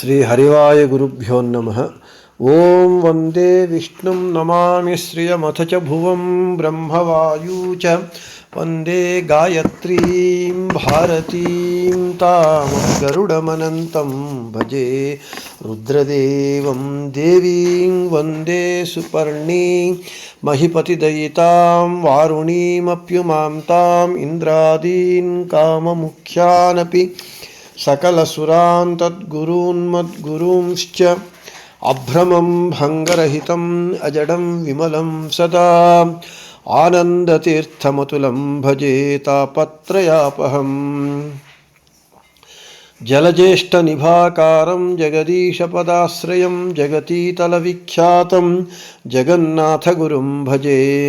श्रीहरिवाय गुरुभ्यो नम। ओं वंदे विष्णु नमा श्रियमथ च भुवं वंदे च। भारती गायत्रीं भजे। रुद्रदेव देवी वंदे सुपर्णी, महिपतिदयिता वारुणीमप्युमां ताम् इन्द्रादीन् सकलसुरान् तद्गुरून्मद्गुरूंश्च अभ्रमं भङ्गरहितम् अजडं विमलं सदा आनन्दतीर्थमतुलं भजे तापत्रयापहम्। जलज्येष्ठनिभाकारं जगदीशपदाश्रयं जगतीतलविख्यातं जगन्नाथगुरुं भजे।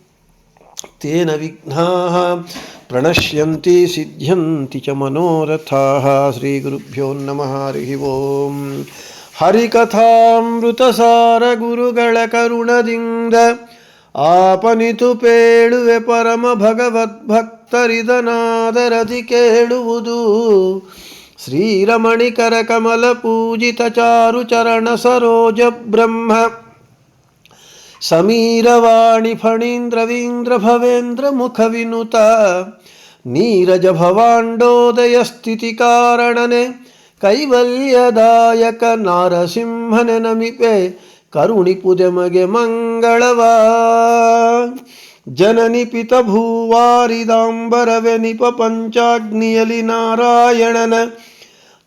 ತೇನ ವಿಘ್ನಾಃ ಪ್ರಣಶ್ಯಂತಿ ಸಿದ್ಧ್ಯಂತಿ ಚ ಮನೋರಥಾಃ ಶ್ರೀ ಗುರುಭ್ಯೋ ನಮಃ ಹರಿ ಓಂ ಹರಿಕಥಾಮೃತಸಾರ ಗುರುಗಳ ಕರುಣದಿಂದ ಆಪನಿತು ಪೇಳುವೆ ಪರಮ ಭಗವದ್ಭಕ್ತರಿದನಾದರದಿ ಕೇಳುವುದು ಶ್ರೀರಮಣಿಕರ ಕಮಲ ಪೂಜಿತ ಚಾರು ಚರಣ ಸರೋಜ ಬ್ರಹ್ಮ ಸಮೀರವಾಣಿ ಫಣೀಂದ್ರವೀಂದ್ರ ಭವೇಂದ್ರ ಮುಖ ವಿನುತ ನೀರಜ ಭವಾಂಡೋದಯ ಸ್ಥಿತಿ ಕಾರಣನೆ, ಕೈವಲ್ಯದಾಯಕ ನಾರಸಿಂಹನೆ ನಮಿಪೆ ಕರುಣಿಪುದೆಮಗೆ ಮಂಗಳವಾ. ಜನನಿ ಪಿತ ಭೂವಾರಿದಾಂಬರವೆ ನಿಪ ಪಂಚಾಗ್ನಿಯಲಿ ನಾರಾಯಣನ,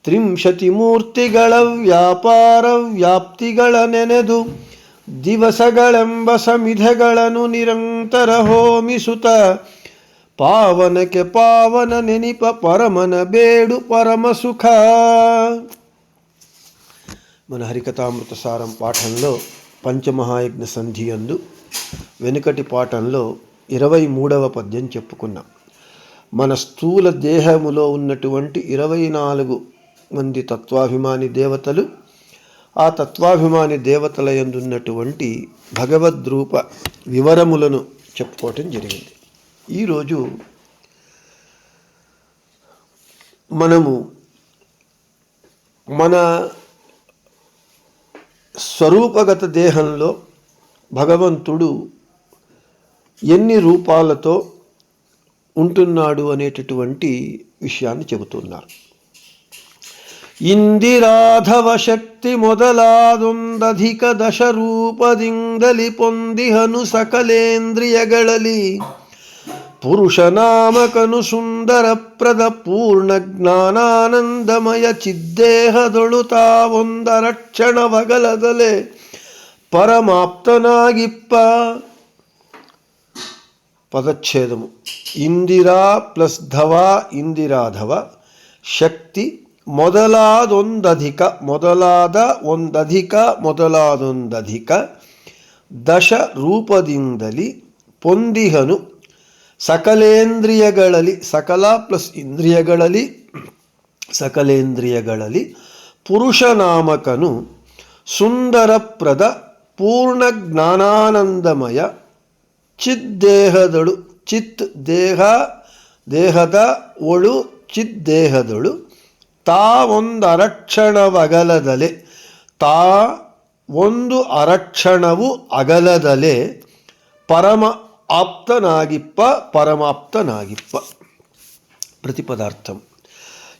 ತ್ರಿಂಶತಿ ಮೂರ್ತಿಗಳ ವ್ಯಾಪಾರ ವ್ಯಾಪ್ತಿಗಳ ನೆನೆದು ದಿವಸಗಳೆಂಬ ಸಮಿಧಗಳನ್ನು ನಿರಂತರ ಹೋಮಿಸುತ್ತ పావనకే పావన నెనిప పరమన బేడు పరమ సుఖ మన హరికథామృత సారం పాఠంలో పంచమహాయజ్ఞ సంధి అందు వెనుకటి పాఠంలో ఇరవై మూడవ పద్యం చెప్పుకున్నాం మన స్థూల దేహములో ఉన్నటువంటి ఇరవై నాలుగు మంది తత్వాభిమాని దేవతలు ఆ తత్వాభిమాని దేవతల ఎందున్నటువంటి భగవద్రూప వివరములను చెప్పుకోవటం జరిగింది. ఈరోజు మనము మన స్వరూపగత దేహంలో భగవంతుడు ఎన్ని రూపాలతో ఉంటున్నాడు అనేటటువంటి విషయాన్ని చెబుతున్నారు. ಇಂದಿರಾಧವ ಶಕ್ತಿ ಮೊದಲಾದೊಂದಧಿಕ ದಶ ರೂಪದಿಂದಲಿ ಪೊಂದಿಹನು ಸಕಲೇಂದ್ರಿಯಗಳಲ್ಲಿ ಪುರುಷನಾಮಕನು ಸುಂದರಪ್ರದ ಪೂರ್ಣ ಜ್ಞಾನಾನಂದಮಯ ಚಿದ್ದೇಹದೊಳು ತಾವೊಂದರಕ್ಷಣವಗಲದಲೆ ಪರಮಾಪ್ತನಾಗಿಪ್ಪ. ಪದಚ್ಛೇದಮು ಇಂದಿರಾ ಪ್ಲಸ್ ಧವಾ ಇಂದಿರಾಧವ ಶಕ್ತಿ ಮೊದಲಾದೊಂದಧಿಕ, ಮೊದಲಾದ ಒಂದಧಿಕ, ಮೊದಲಾದೊಂದಧಿಕ ದಶ ರೂಪದಿಂದಲಿ ಪೊಂದಿಹನು ಸಕಲೇಂದ್ರಿಯಗಳಲ್ಲಿ, ಸಕಲ ಪ್ಲಸ್ ಇಂದ್ರಿಯಗಳಲ್ಲಿ, ಸಕಲೇಂದ್ರಿಯಗಳಲ್ಲಿ ಪುರುಷನಾಮಕನು ಸುಂದರಪ್ರದ ಪೂರ್ಣ ಜ್ಞಾನಾನಂದಮಯ ಚಿದ್ದೇಹದಳು, ಚಿತ್ ದೇಹ, ದೇಹದ ಒಳು ಚಿದ್ದೇಹದಳು. ತಾ ಒಂದು ಅರಕ್ಷಣವಗಲದಲೆ ತಾ ಒಂದು ಅರಕ್ಷಣವು ಅಗಲದಲೆ ಪರಮ ಆಪ್ತನಾಗಿಪ್ಪ. ಪರಮಾಪ್ತನಾಗಿಪ್ಪ ಪ್ರತಿಪದಾರ್ಥಂ.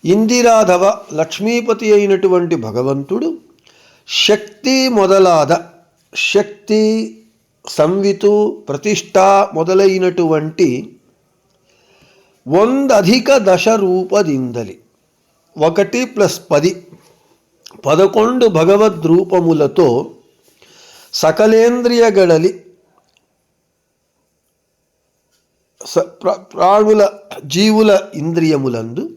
ಇಂದಿರಾಧವ ಲಕ್ಷ್ಮೀಪತಿ అయినటువంటి ಭಗವಂತುಡು, ಶಕ್ತಿ ಮೊದಲಾದ, ಶಕ್ತಿ ಸಂವಿತು ಪ್ರತಿಷ್ಠಾ మొదలైనటువంటి ಒಂದಧಿಕ ದಶ ರೂಪದಿಂದಲೇ ఒకటి ప్లస్ పది. పదకొండు భగవద్రూపములతో సకలేంద్రియగళలి స- ప్ర- ప్రాణుల జీవుల ఇంద్రియములందు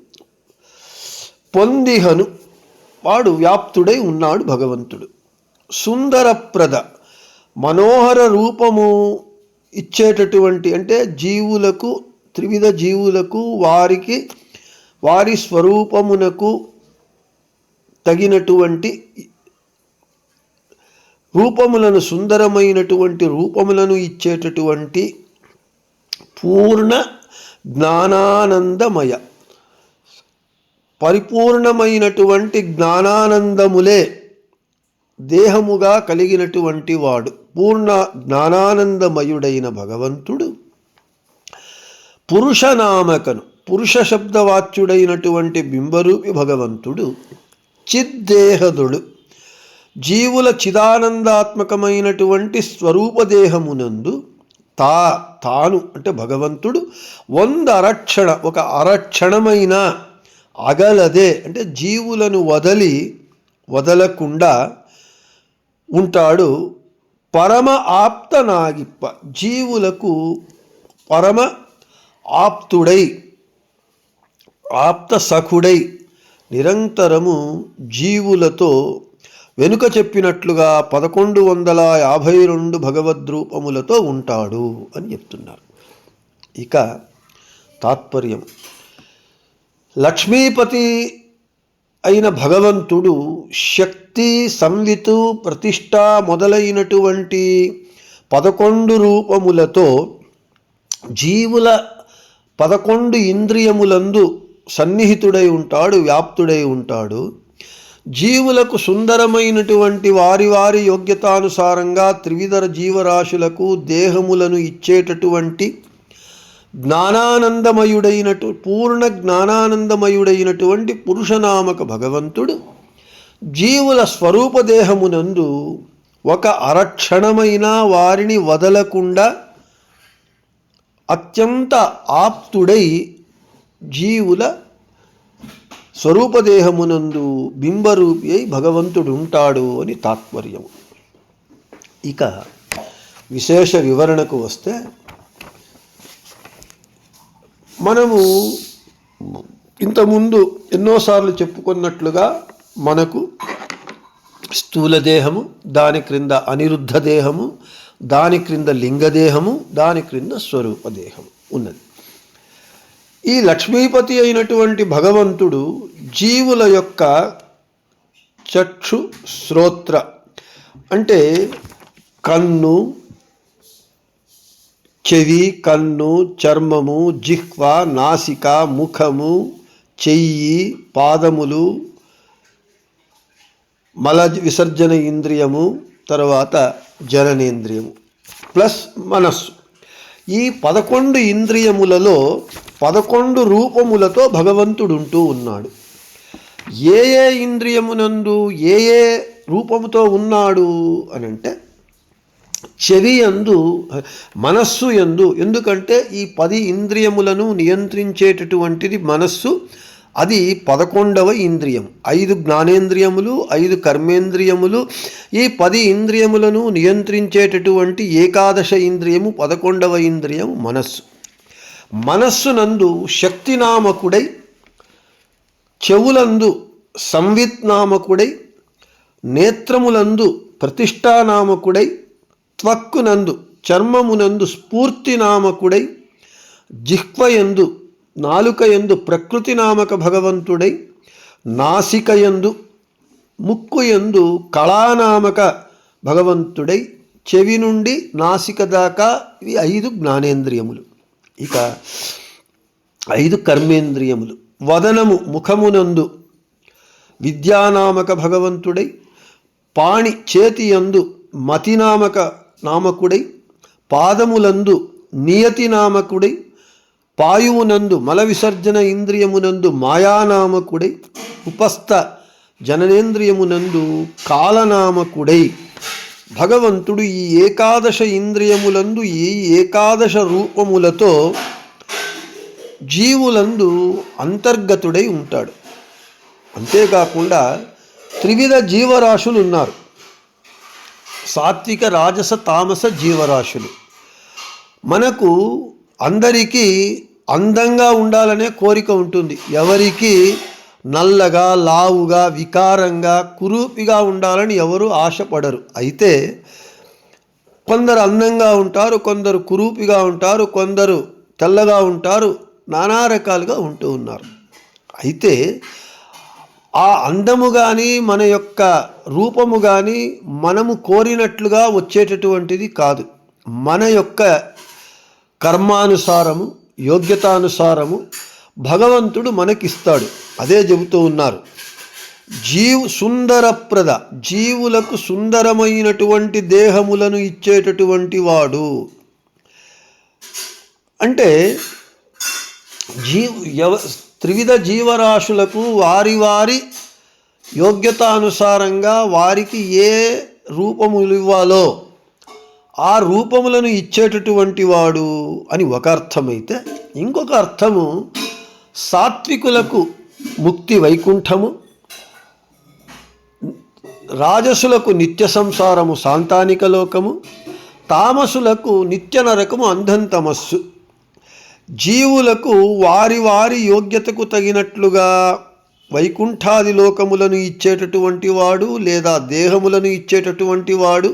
పొందిహను. వాడు వ్యాప్తుడై ఉన్నాడు భగవంతుడు. సుందరప్రద మనోహర రూపము ఇచ్చేటటువంటి అంటే జీవులకు త్రివిధ జీవులకు వారికి వారి స్వరూపమునకు తగినటువంటి రూపములను సుందరమైనటువంటి రూపములను ఇచ్చేటటువంటి పూర్ణ జ్ఞానానందమయ పరిపూర్ణమైనటువంటి జ్ఞానానందములే దేహముగా కలిగినటువంటి వాడు. పూర్ణ జ్ఞానానందమయుడైన భగవంతుడు పురుషనామకను పురుష శబ్దవాచ్యుడైనటువంటి బింబరూపి భగవంతుడు చిద్దేహదుడు. జీవుల చిదానందాత్మకమైనటువంటి స్వరూపదేహమునందు తా తాను అంటే భగవంతుడు వంద అరక్షణ ఒక అరక్షణమైన అగలదే అంటే జీవులను వదలి వదలకుండా ఉంటాడు పరమ ఆప్త నాగిప్ప జీవులకు పరమ ఆప్తుడై ఆప్త సఖుడై నిరంతరము జీవులతో వెనుక చెప్పినట్లుగా పదకొండు వందల యాభై రెండు భగవద్రూపములతో ఉంటాడు అని చెప్తున్నారు. ఇక తాత్పర్యం. లక్ష్మీపతి అయిన భగవంతుడు శక్తి సంవితు ప్రతిష్ట మొదలైనటువంటి పదకొండు రూపములతో జీవుల పదకొండు ఇంద్రియములందు సన్నిహితుడై ఉంటాడు వ్యాప్తుడై ఉంటాడు. జీవులకు సుందరమైనటువంటి వారి వారి యోగ్యతానుసారంగా త్రివిధ జీవరాశులకు దేహములను ఇచ్చేటటువంటి జ్ఞానానందమయుడైనటు పూర్ణ జ్ఞానానందమయుడైనటువంటి పురుషనామక భగవంతుడు జీవుల స్వరూపదేహమునందు ఒక అరక్షణమైన వారిని వదలకుండా అత్యంత ఆప్తుడై జీవుల స్వరూపదేహమునందు బింబరూపి అయి భగవంతుడు ఉంటాడు అని తాత్పర్యము ఇక విశేష వివరణకు వస్తే మనము ఇంతకుముందు ఎన్నోసార్లు చెప్పుకున్నట్లుగా మనకు స్థూల దేహము దాని క్రింద అనిరుద్ధ దేహము దాని క్రింద లింగదేహము దాని క్రింద స్వరూపదేహము ఉన్నది. ఈ లక్ష్మీపతి అయినటువంటి భగవంతుడు జీవుల యొక్క చక్షు శ్రోత్ర. అంటే కన్ను చెవి కన్ను చర్మము జిహ్వ నాసిక ముఖము చెయ్యి పాదములు మల విసర్జన ఇంద్రియము తర్వాత జననేంద్రియము ప్లస్ మనస్సు. ఈ పదకొండు ఇంద్రియములలో పదకొండు రూపములతో భగవంతుడు ఉంటూ ఉన్నాడు. ఏ ఏ ఇంద్రియమునందు ఏ ఏ రూపముతో ఉన్నాడు అని అంటే చెవి ఎందు మనస్సు ఎందు ఎందుకంటే ఈ పది ఇంద్రియములను నియంత్రించేటటువంటిది మనస్సు అది పదకొండవ ఇంద్రియం. ఐదు జ్ఞానేంద్రియములు ఐదు కర్మేంద్రియములు ఈ పది ఇంద్రియములను నియంత్రించేటటువంటి ఏకాదశ ఇంద్రియము పదకొండవ ఇంద్రియము మనస్సు. మనస్సునందు శక్తినామకుడై చెవులందు సంవిత్నామకుడై నేత్రములందు ప్రతిష్టానామకుడై త్వక్కునందు చర్మమునందు స్ఫూర్తినామకుడై జిహ్వయందు నాలుకయందు ప్రకృతి నామక భగవంతుడై నాసికయందు ముక్కుయందు కళానామక భగవంతుడై చెవి నుండి నాసిక దాకా ఇవి ఐదు జ్ఞానేంద్రియములు. ఇక ఐదు కర్మేంద్రియములు. వదనము ముఖమునందు విద్యానామక భగవంతుడై పాణి చేతియందు మతినామక నామకుడై పాదములందు నియతి నామకుడై పాయువునందు మల విసర్జన ఇంద్రియమునందు మాయానామకుడై ఉపస్థ జననేంద్రియమునందు కాలనామకుడై. భగవంతుడు ఈ ఏకాదశ ఇంద్రియములందు ఈ ఏకాదశ రూపములతో జీవులందు అంతర్గతుడై ఉంటాడు. అంతేకాకుండా త్రివిధ జీవరాశులు ఉన్నారు. సాత్విక రాజస తామస జీవరాశులు. మనకు అందరికీ అందంగా ఉండాలనే కోరిక ఉంటుంది. ఎవరికి నల్లగా లావుగా వికారంగా కురూపిగా ఉండాలని ఎవరు ఆశపడరు. అయితే కొందరు అందంగా ఉంటారు కొందరు కురూపిగా ఉంటారు కొందరు తెల్లగా ఉంటారు నానా రకాలుగా ఉంటూ ఉన్నారు. అయితే ఆ అందము కానీ మన యొక్క రూపము కానీ మనము కోరినట్లుగా వచ్చేటటువంటిది కాదు. మన యొక్క కర్మానుసారము యోగ్యతానుసారము భగవంతుడు మనకిస్తాడు. అదే చెబుతూ ఉన్నారు. జీవ్ సుందరప్రద జీవులకు సుందరమైనటువంటి దేహములను ఇచ్చేటటువంటి వాడు. అంటే జీవ ఎవ త్రివిధ జీవరాశులకు వారి వారి యోగ్యతానుసారంగా వారికి ఏ రూపములు ఇవ్వాలో ఆ రూపములను ఇచ్చేటటువంటి వాడు అని ఒక అర్థమైతే ఇంకొక అర్థము సాత్వికులకు ముక్తి వైకుంఠము రాజసులకు నిత్య సంసారము సాంతానిక లోకము తామసులకు నిత్య నరకము అంధంతమస్సు జీవులకు వారి వారి యోగ్యతకు తగినట్లుగా వైకుంఠాది లోకములను ఇచ్చేటటువంటి వాడు లేదా దేహములను ఇచ్చేటటువంటి వాడు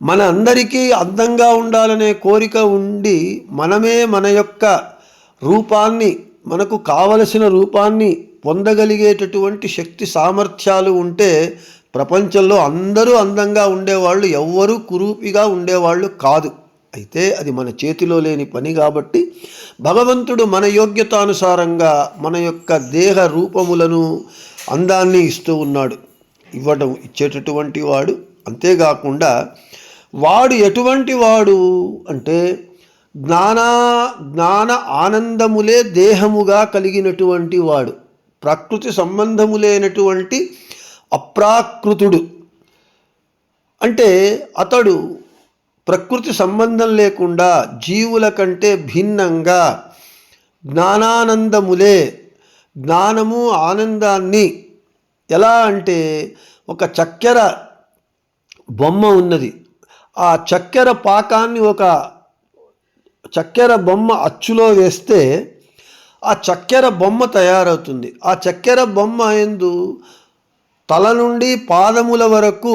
మన అందరికీ అందంగా ఉండాలనే కోరిక ఉండి మనమే మన యొక్క రూపాన్ని మనకు కావలసిన రూపాన్ని పొందగలిగేటటువంటి శక్తి సామర్థ్యాలు ఉంటే ప్రపంచంలో అందరూ అందంగా ఉండేవాళ్ళు ఎవ్వరూ కురూపిగా ఉండేవాళ్ళు కాదు. అయితే అది మన చేతిలో లేని పని కాబట్టి భగవంతుడు మన యోగ్యతానుసారంగా మన యొక్క దేహ రూపములను అందాన్ని ఇస్తూ ఉన్నాడు. ఇవ్వడం ఇచ్చేటటువంటి వాడు. అంతేకాకుండా వాడు ఎటువంటి వాడు అంటే జ్ఞానా జ్ఞాన ఆనందములే దేహముగా కలిగినటువంటి వాడు. ప్రకృతి సంబంధము లేనటువంటి అప్రాకృతుడు. అంటే అతడు ప్రకృతి సంబంధం లేకుండా జీవుల కంటే భిన్నంగా జ్ఞానానందములే జ్ఞానము ఆనందాన్ని ఎలా అంటే ఒక చక్కెర బొమ్మ ఉన్నది. ఆ చక్కెర పాకాన్ని ఒక చక్కెర బొమ్మ అచ్చులో వేస్తే ఆ చక్కెర బొమ్మ తయారవుతుంది. ఆ చక్కెర బొమ్మ ఎందు తల నుండి పాదముల వరకు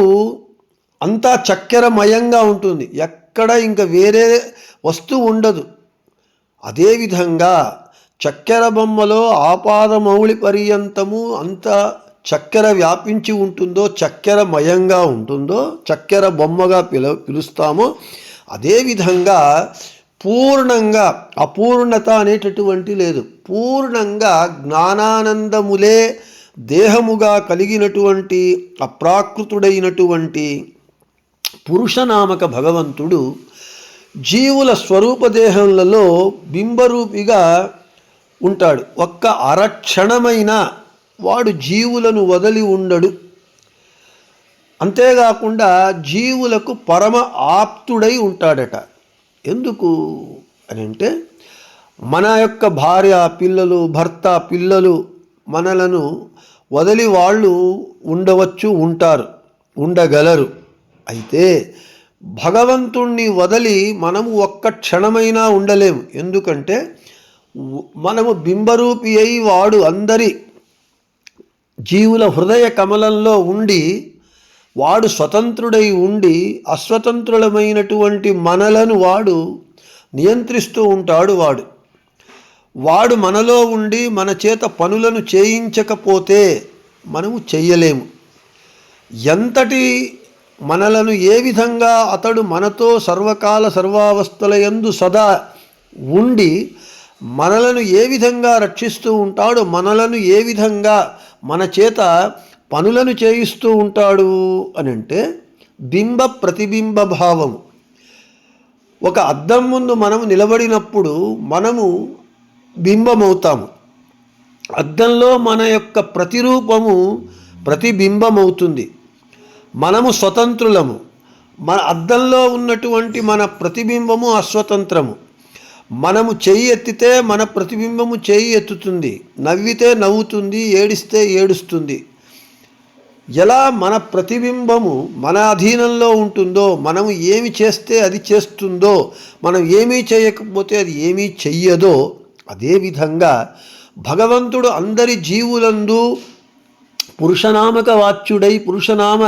అంతా చక్కెరమయంగా ఉంటుంది. ఎక్కడ ఇంకా వేరే వస్తువు ఉండదు. అదేవిధంగా చక్కెర బొమ్మలో ఆపాదమౌళి పర్యంతము అంత చక్కెర వ్యాపించి ఉంటుందో చక్కెరమయంగా ఉంటుందో చక్కెర బొమ్మగా పిల పిలుస్తామో అదేవిధంగా పూర్ణంగా అపూర్ణత అనేటటువంటి లేదు. పూర్ణంగా జ్ఞానానందములే దేహముగా కలిగినటువంటి అప్రాకృతుడైనటువంటి పురుషనామక భగవంతుడు జీవుల స్వరూప దేహములలో బింబరూపిగా ఉంటాడు. ఒక్క అరక్షణమైన వాడు జీవులను వదిలి ఉండడు. అంతేకాకుండా జీవులకు పరమ ఆప్తుడై ఉంటాడట. ఎందుకు అని అంటే మన యొక్క భార్య పిల్లలు భర్త పిల్లలు మనలను వదిలి వాళ్ళు ఉండవచ్చు ఉంటారు ఉండగలరు. అయితే భగవంతుణ్ణి వదిలి మనము ఒక్క క్షణమైనా ఉండలేము. ఎందుకంటే మనము బింబరూపి అయి వాడు అందరి జీవుల హృదయ కమలంలో ఉండి వాడు స్వతంత్రుడై ఉండి అస్వతంత్రులమైనటువంటి మనలను వాడు నియంత్రిస్తూ ఉంటాడు వాడు. వాడు మనలో ఉండి మన చేత పనులను చేయించకపోతే మనము చెయ్యలేము. ఎంతటి మనలను ఏ విధంగా అతడు మనతో సర్వకాల సర్వావస్థల యందు సదా ఉండి మనలను ఏ విధంగా రక్షిస్తూ ఉంటాడో మనలను ఏ విధంగా మన చేత పనులను చేయిస్తూ ఉంటాడు అని అంటే బింబ ప్రతిబింబ భావము. ఒక అద్దం ముందు మనము నిలబడినప్పుడు మనము బింబమవుతాము. అద్దంలో మన యొక్క ప్రతిరూపము ప్రతిబింబమవుతుంది. మనము స్వతంత్రులము. మన అద్దంలో ఉన్నటువంటి మన ప్రతిబింబము అస్వతంత్రము. మనము చెయ్యి ఎత్తితే మన ప్రతిబింబము చేయి ఎత్తుతుంది. నవ్వితే నవ్వుతుంది ఏడిస్తే ఏడుస్తుంది. ఎలా మన ప్రతిబింబము మన అధీనంలో ఉంటుందో మనము ఏమి చేస్తే అది చేస్తుందో మనం ఏమీ చేయకపోతే అది ఏమీ చెయ్యదో అదేవిధంగా భగవంతుడు అందరి జీవులందు పురుషనామక వాచ్యుడై పురుషనామ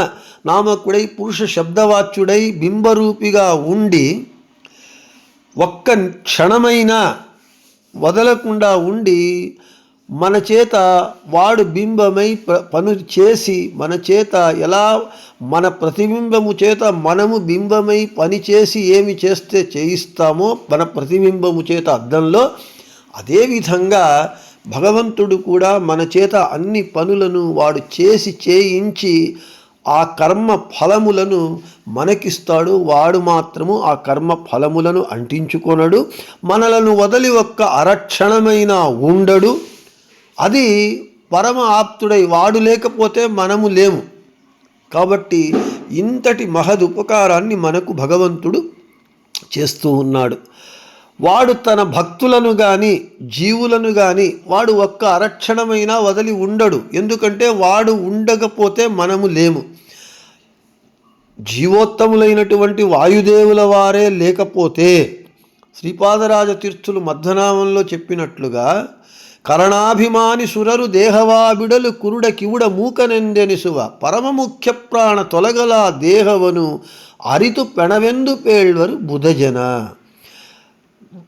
నామకుడై పురుష శబ్దవాచ్యుడై బింబరూపిగా ఉండి ఒక్క క్షణమైనా వదలకుండా ఉండి మన చేత వాడు బింబమై ప- చేసి మన చేత ఎలా మన ప్రతిబింబము చేత మనము బింబమై పని చేసి ఏమి చేస్తే చేయిస్తామో మన ప్రతిబింబము చేత అద్దంలో అదేవిధంగా భగవంతుడు కూడా మన చేత అన్ని పనులను వాడు చేసి చేయించి ఆ కర్మ ఫలములను మనకిస్తాడు. వాడు మాత్రము ఆ కర్మ ఫలములను అంటించుకొనడు. మనలను వదలి ఒక్క అరక్షణమైన ఉండడు. అది పరమ ఆప్తుడై వాడు లేకపోతే మనము లేము. కాబట్టి ఇంతటి మహద్ ఉపకారాన్ని మనకు భగవంతుడు చేస్తూ ఉన్నాడు. వాడు తన భక్తులను కానీ జీవులను కానీ వాడు ఒక్క అరక్షణమైనా వదిలి ఉండడు. ఎందుకంటే వాడు ఉండకపోతే మనము లేము. జీవోత్తములైనటువంటి వాయుదేవుల వారే లేకపోతే శ్రీపాదరాజ తీర్థులు మధ్యనామంలో చెప్పినట్లుగా కరణాభిమాని సురరు దేహవాబిడలు కురుడ కివుడ మూకనెందెనిసువ. పరమ ముఖ్య ప్రాణ తొలగల దేహవను అరితు పెణవెందు పేళ్వరు బుధజన.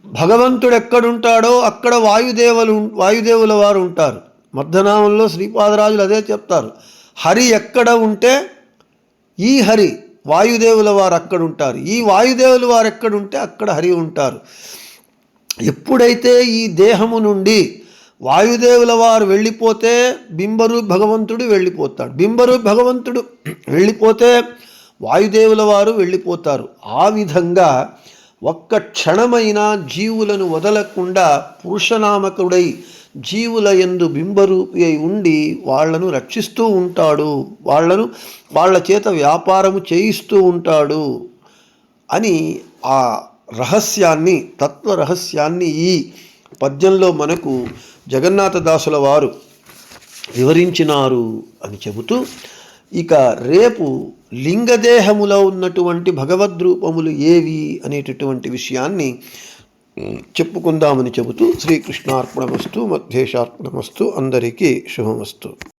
భగవంతుడు ఎక్కడుంటాడో అక్కడ వాయుదేవులు వాయుదేవుల వారు ఉంటారు. మధ్యనామంలో శ్రీపాదరాజులు అదే చెప్తారు. హరి ఎక్కడ ఉంటే ఈ హరి వాయుదేవుల వారు అక్కడ ఉంటారు ఈ వాయుదేవుల వారు ఎక్కడుంటే అక్కడ హరి ఉంటారు. ఎప్పుడైతే ఈ దేహము నుండి వాయుదేవుల వారు వెళ్ళిపోతే బింబరు భగవంతుడు వెళ్ళిపోతాడు. బింబరు భగవంతుడు వెళ్ళిపోతే వాయుదేవుల వారు వెళ్ళిపోతారు. ఆ విధంగా ఒక్క క్షణమైన జీవులను వదలకుండా పురుషనామకుడై జీవుల ఎందు బింబరూపి అయి ఉండి వాళ్ళను రక్షిస్తూ ఉంటాడు. వాళ్ళను వాళ్ళ చేత వ్యాపారము చేయిస్తూ ఉంటాడు అని ఆ రహస్యాన్ని తత్వ రహస్యాన్ని ఈ పద్యంలో మనకు జగన్నాథదాసుల వారు వివరించినారు అని చెబుతూ ఇక రేపు లింగదేహములో ఉన్నటువంటి భగవద్రూపములు ఏవి అనేటటువంటి విషయాన్ని చెప్పుకుందామని చెబుతూ శ్రీకృష్ణార్పణమస్తు మధ్యేషార్పణమస్తు అందరికీ శుభమస్తు.